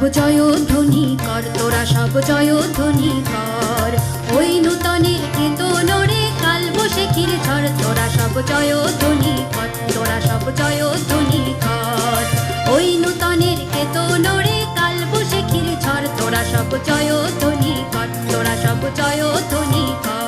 সব জয় ধ্বনি কর, তোরা সব জয় ধ্বনি কর। ওই নূতনের কেতনরে কাল বসে ক্ষীর ঝড়, তোরা সব জয় ধ্বনি কর, তোরা সব জয় ধ্বনি কর। ওই নূতনের কেতনরে কাল বসে ক্ষীর ঝড়, তোরা সব জয় ধ্বনি কর, তোরা সব জয় ধ্বনি কর।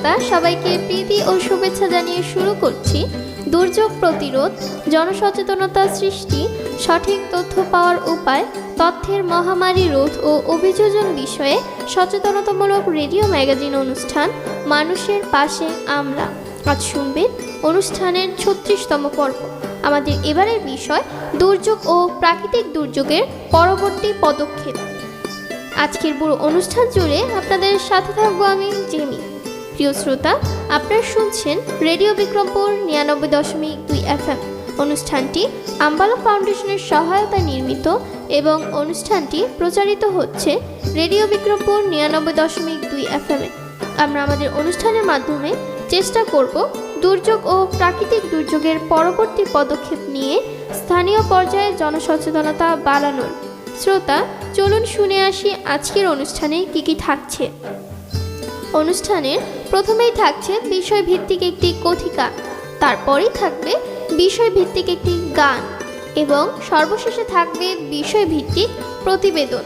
শ্রোতা সবাইকে প্রীতি ও শুভেচ্ছা জানিয়ে শুরু করছি। দুর্যোগ প্রতিরোধ, জনসচেতনতা সৃষ্টি, সঠিক তথ্য পাওয়ার উপায়, তথ্যের মহামারী রোধ ও অভিযোজন বিষয়ে সচেতনতামূলক রেডিও ম্যাগাজিন অনুষ্ঠান, মানুষের পাশে আমরা। আজ শুনবেন অনুষ্ঠানের ছত্রিশতম পর্ব। আমাদের এবারের বিষয়, দুর্যোগ ও প্রাকৃতিক দুর্যোগের পরবর্তী পদক্ষেপ। আজকের পুরো অনুষ্ঠান জুড়ে আপনাদের সাথে থাকব আমি, জেমি। প্রিয় শ্রোতা, আপনারা শুনছেন রেডিও বিক্রমপুর নিরানব্বই দশমিক দুই এফএম। অনুষ্ঠানটি আম্বালা ফাউন্ডেশনের সহায়তায় নির্মিত এবং অনুষ্ঠানটি প্রচারিত হচ্ছে রেডিও বিক্রমপুর নিরানব্বই দশমিক দুই এফএমে আমরা আমাদের অনুষ্ঠানের মাধ্যমে চেষ্টা করব দুর্যোগ ও প্রাকৃতিক দুর্যোগের পরবর্তী পদক্ষেপ নিয়ে স্থানীয় পর্যায়ে জনসচেতনতা বাড়ানোর। শ্রোতা, চলুন শুনে আসি আজকের অনুষ্ঠানে কি কি থাকছে। অনুষ্ঠানের প্রথমেই থাকছে বিষয়ভিত্তিক একটি কথিকা, তারপরেই থাকবে বিষয়ভিত্তিক একটি গান এবং সর্বশেষে থাকবে বিষয়ভিত্তিক প্রতিবেদন।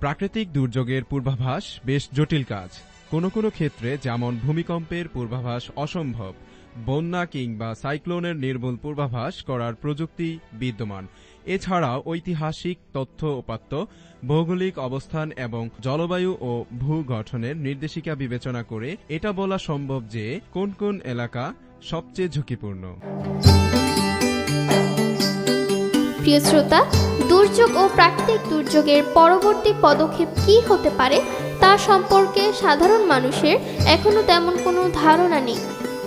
প্রাকৃতিক দুর্যোগের পূর্বাভাস বেশ জটিল কাজ। কোনো কোনো ক্ষেত্রে যেমন ভূমিকম্পের পূর্বাভাস অসম্ভব, বন্যা কিংবা সাইক্লোনের নির্মূল পূর্বাভাস করার প্রযুক্তি বিদ্যমান। এছাড়াও ঐতিহাসিক তথ্য উপাত্ত, ভৌগোলিক অবস্থান এবং জলবায়ু ও ভূ গঠনের নির্দেশিকা বিবেচনা করে এটা বলা সম্ভব যে কোন কোন এলাকা সবচেয়ে ঝুঁকিপূর্ণ। প্রিয় শ্রোতা, দুর্যোগ ও প্রাকৃতিক দুর্যোগের পরবর্তী পদক্ষেপ কি হতে পারে তা সম্পর্কে সাধারণ মানুষের এখনও তেমন কোনো ধারণা নেই।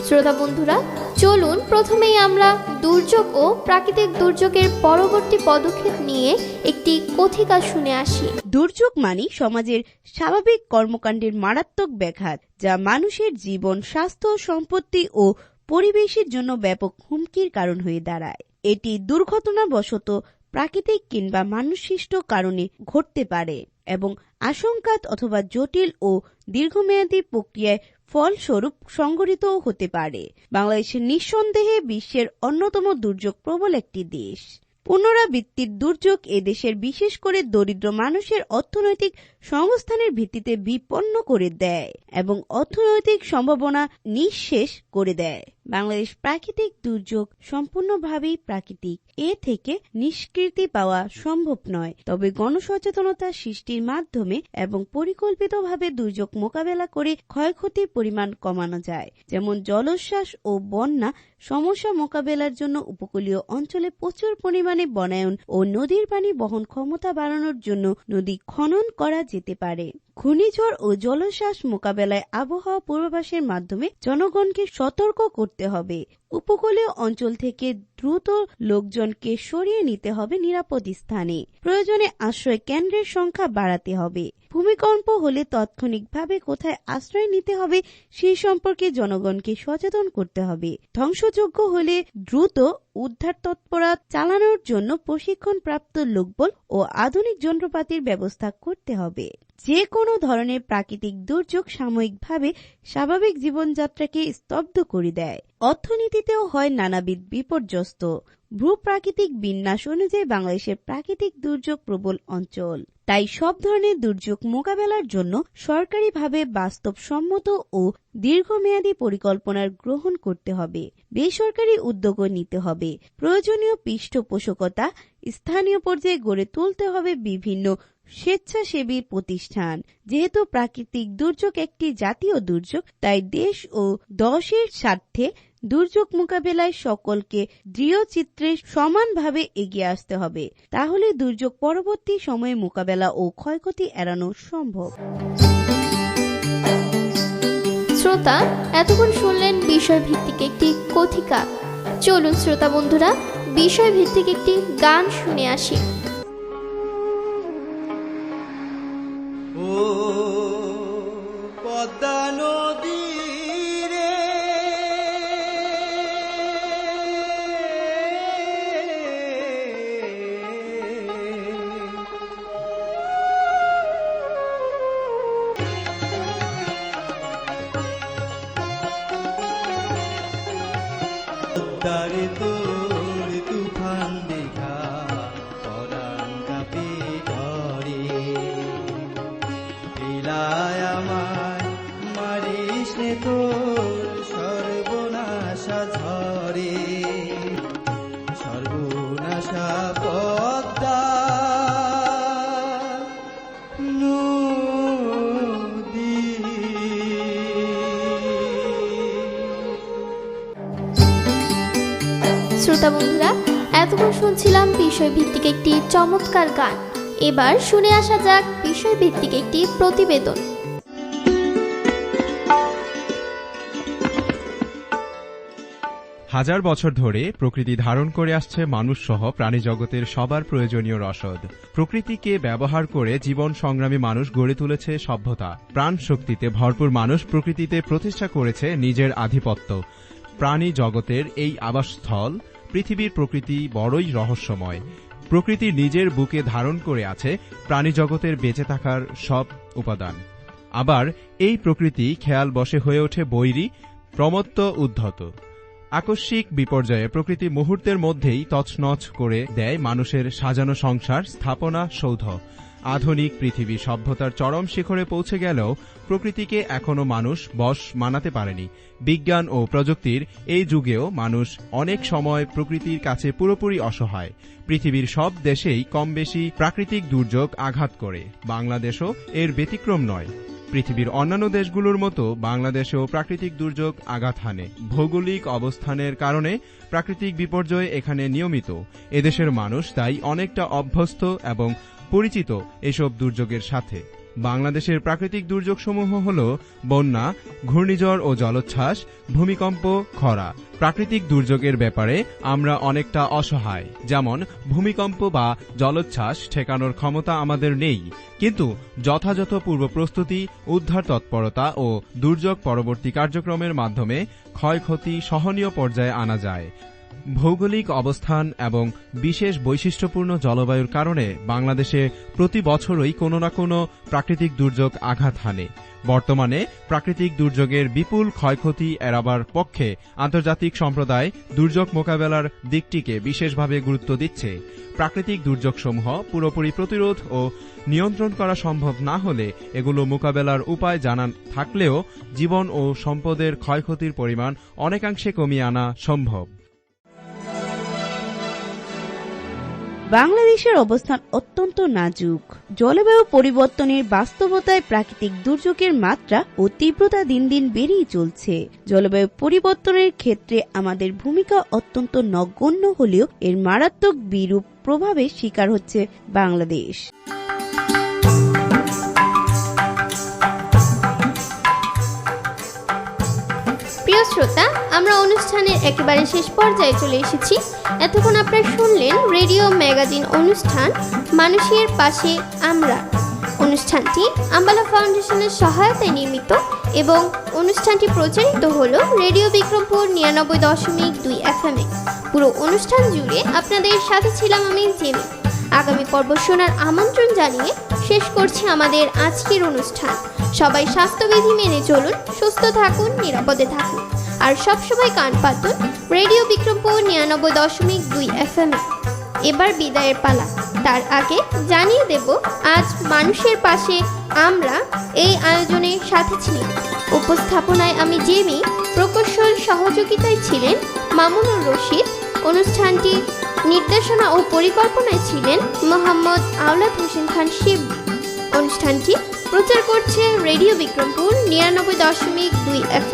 শ্রোতা বন্ধুরা চলুন প্রথমেই আমরা দুর্যোগ ও প্রাকৃতিক দুর্যোগের পরবর্তী পদক্ষেপ নিয়ে একটি কথিকা শুনে আসি। দুর্যোগ মানে সমাজের স্বাভাবিক কর্মকাণ্ডের মারাত্মক ব্যাঘাত, যা মানুষের জীবন, স্বাস্থ্য, সম্পত্তি ও পরিবেশের জন্য ব্যাপক হুমকির কারণ হয়ে দাঁড়ায়। এটি দুর্ঘটনাবশত প্রাকৃতিক কিংবা মানুষসৃষ্ট কারণে ঘটতে পারে এবং আশঙ্কাত অথবা জটিল ও দীর্ঘমেয়াদী প্রক্রিয়ায় ফলস্বরূপ সংঘটিত হতে পারে। বাংলাদেশের নিঃসন্দেহে বিশ্বের অন্যতম দুর্যোগ প্রবল একটি দেশ। পুনরাবৃত্তির দুর্যোগ এদেশের বিশেষ করে দরিদ্র মানুষের অর্থনৈতিক সংস্থানের ভিত্তিতে বিপন্ন করে দেয় এবং অর্থনৈতিক সম্ভাবনা নিঃশেষ করে দেয়। বাংলাদেশ প্রাকৃতিক দুর্যোগ সম্পূর্ণভাবেই প্রাকৃতিক। এ থেকে নিষ্কৃতি পাওয়া সম্ভব নয়। তবে গণসচেতনতা সৃষ্টির মাধ্যমে এবং পরিকল্পিতভাবে দুর্যোগ মোকাবেলা করে ক্ষয়ক্ষতির পরিমাণ কমানো যায়। যেমন জলোচ্ছ্বাস ও বন্যা সমস্যা মোকাবেলার জন্য উপকূলীয় অঞ্চলে প্রচুর পরিমাণে বনায়ন ও নদীর পানি বহন ক্ষমতা বাড়ানোর জন্য নদী খনন করা যেতে পারে ঘূর্ণিঝড় ও জলোচ্ছ্বাস মোকাবেলায় আবহাওয়া পূর্বাভাসের মাধ্যমে জনগণকে সতর্ক করতে হবে। উপকূলীয় অঞ্চল থেকে দ্রুত লোকজনকে সরিয়ে নিতে হবে নিরাপদ স্থানে। প্রয়োজনে আশ্রয় কেন্দ্রের সংখ্যা বাড়াতে হবে। ভূমিকম্প হলে তাৎক্ষণিকভাবে কোথায় আশ্রয় নিতে হবে সেই সম্পর্কে জনগণকে সচেতন করতে হবে। ধ্বংসযোগ্য হলে দ্রুত উদ্ধার তৎপরা চালানোর জন্য প্রশিক্ষণপ্রাপ্ত লোকবল ও আধুনিক যন্ত্রপাতির ব্যবস্থা করতে হবে। যে কোনো ধরনের প্রাকৃতিক দুর্যোগ সাময়িকভাবে স্বাভাবিক জীবনযাত্রাকে স্তব্ধ করে দেয়। অর্থনীতিতেও হয় নানাবিধ বিপর্যস্ত। ভূপ্রাকৃতিক বিন্যাস অনুযায়ী বাংলাদেশের প্রাকৃতিক দুর্যোগ প্রবল অঞ্চল। তাই সব ধরনের দুর্যোগ মোকাবেলার জন্য সরকারিভাবে বাস্তবসম্মত ও দীর্ঘমেয়াদী পরিকল্পনার গ্রহণ করতে হবে। বেসরকারি উদ্যোগও নিতে হবে। প্রয়োজনীয় পৃষ্ঠপোষকতা স্থানীয় পর্যায়ে গড়ে তুলতে হবে বিভিন্ন স্বেচ্ছাসেবী প্রতিষ্ঠান। যেহেতু প্রাকৃতিক দুর্যোগ একটি জাতীয় দুর্যোগ, তাই দেশ ও দশের স্বার্থে দুর্যোগ মোকাবেলায় সকলকে চিত্রে সমানভাবে এগিয়ে আসতে হবে। তাহলে দুর্যোগ পরবর্তী সময়ে মোকাবেলা ও ক্ষয়ক্ষতি এড়ানো সম্ভব। শ্রোতা, এতক্ষণ শুনলেন বিষয় ভিত্তিক একটি কথিকা। চলুন শ্রোতা বন্ধুরা বিষয় ভিত্তিক একটি গান শুনে আসি। পদ্মারে তোর তুফান দেখা পরাণ কাপে ধরে পিলায় আমার মারিস তোর শ্রোতা বন্ধুরা, এতক্ষণ শুনছিলাম বিষয় ভিত্তিক একটি চমৎকার গান। এবার শুনে আসা যাক বিষয় ভিত্তিক একটি প্রতিবেদন। হাজার বছর ধরে প্রকৃতি ধারণ করে আসছে মানুষ সহ প্রাণী জগতের সবার প্রয়োজনীয় রসদ। প্রকৃতিকে ব্যবহার করে জীবন সংগ্রামী মানুষ গড়ে তুলেছে সভ্যতা। প্রাণ শক্তিতে ভরপুর মানুষ প্রকৃতিতে প্রতিষ্ঠা করেছে নিজের আধিপত্য। প্রাণী জগতের এই আবাসস্থল পৃথিবীর প্রকৃতি বড়ই রহস্যময়। প্রকৃতি নিজের বুকে ধারণ করে আছে প্রাণী জগতের বেঁচে থাকার সব উপাদান। আবার এই প্রকৃতি খেয়াল বসে হয়ে ওঠে বৈরী, প্রমত্ত, উদ্ধত। আকস্মিক বিপর্যয়ে প্রকৃতি মুহূর্তের মধ্যেই তছনছ করে দেয় মানুষের সাজানো সংসার, স্থাপনা, সৌধ। আধুনিক পৃথিবী সভ্যতার চরম শিখরে পৌঁছে গেলেও প্রকৃতিকে এখনও মানুষ বশ মানাতে পারেনি। বিজ্ঞান ও প্রযুক্তির এই যুগেও মানুষ অনেক সময় প্রকৃতির কাছে পুরোপুরি অসহায়। পৃথিবীর সব দেশেই কম বেশি প্রাকৃতিক দুর্যোগ আঘাত করে। বাংলাদেশও এর ব্যতিক্রম নয়। পৃথিবীর অন্যান্য দেশগুলোর মতো বাংলাদেশেও প্রাকৃতিক দুর্যোগ আঘাত হানে। ভৌগোলিক অবস্থানের কারণে প্রাকৃতিক বিপর্যয় এখানে নিয়মিত। এদেশের মানুষ তাই অনেকটা অভ্যস্ত এবং পরিচিত এসব দুর্যোগের সাথে। বাংলাদেশের প্রাকৃতিক দুর্যোগসমূহ হল বন্যা, ঘূর্ণিঝড় ও জলোচ্ছ্বাস, ভূমিকম্প, খরা। প্রাকৃতিক দুর্যোগের ব্যাপারে আমরা অনেকটা অসহায়। যেমন, ভূমিকম্প বা জলোচ্ছ্বাস ঠেকানোর ক্ষমতা আমাদের নেই। কিন্তু যথাযথ পূর্ব প্রস্তুতি, উদ্ধার তৎপরতা ও দুর্যোগ পরবর্তী কার্যক্রমের মাধ্যমে ক্ষয়ক্ষতি সহনীয় পর্যায়ে আনা যায়। ভৌগোলিক অবস্থান এবং বিশেষ বৈশিষ্ট্যপূর্ণ জলবায়ুর কারণে বাংলাদেশে প্রতি বছরই কোনো না কোনো প্রাকৃতিক দুর্যোগ আঘাত হানে। বর্তমানে প্রাকৃতিক দুর্যোগের বিপুল ক্ষয়ক্ষতি এড়াবার পক্ষে আন্তর্জাতিক সম্প্রদায় দুর্যোগ মোকাবেলার দিকটিকে বিশেষভাবে গুরুত্ব দিচ্ছে। প্রাকৃতিক দুর্যোগসমূহ পুরোপুরি প্রতিরোধ ও নিয়ন্ত্রণ করা সম্ভব না হলে এগুলো মোকাবেলার উপায় জানান থাকলেও জীবন ও সম্পদের ক্ষয়ক্ষতির পরিমাণ অনেকাংশে কমিয়ে আনা সম্ভব। বাংলাদেশের অবস্থান অত্যন্ত নাজুক। জলবায়ু পরিবর্তনের বাস্তবতায় প্রাকৃতিক দুর্যোগের মাত্রা ও তীব্রতা দিন দিন বেড়েই চলছে। জলবায়ু পরিবর্তনের ক্ষেত্রে আমাদের ভূমিকা অত্যন্ত নগণ্য হলেও এর মারাত্মক বিরূপ প্রভাবের শিকার হচ্ছে বাংলাদেশ। প্রিয় শ্রোতা আমরা অনুষ্ঠানের একেবারে শেষ পর্যায়ে চলে এসেছি। এতক্ষণ আপনারা শুনলেন রেডিও ম্যাগাজিন অনুষ্ঠান, মানুষের পাশে আমরা। অনুষ্ঠানটি আম্বালা ফাউন্ডেশনের সহায়তায় নির্মিত এবং অনুষ্ঠানটি প্রচারিত হলো রেডিও বিক্রমপুর নিরানব্বই দশমিক দুই এফএমে পুরো অনুষ্ঠান জুড়ে আপনাদের সাথে ছিলাম আমি জেমি। আগামী পর্ব শোনার আমন্ত্রণ জানিয়ে শেষ করছি আমাদের আজকের অনুষ্ঠান। সবাই স্বাস্থ্যবিধি মেনে চলুন, সুস্থ থাকুন, নিরাপদে থাকুন। আর সবসময় কান পাতুন রেডিও বিক্রমপুর নিরানব্বই দশমিক দুই এফ এম এবার বিদায়ের পালা। তার আগে জানিয়ে দেব, আজ মানুষের পাশে আমরা এই আয়োজনে সাথে ছিলাম। উপস্থাপনায় আমি জেমি প্রকৌশল সহযোগিতায় ছিলেন মামুনুর রশিদ, অনুষ্ঠানটি নির্দেশনা ও পরিকল্পনায় ছিলেন মোহাম্মদ আওলাদ হোসেন খান শিব। অনুষ্ঠানটি প্রচার করছে রেডিও বিক্রমপুর নিরানব্বই দশমিক দুই এফ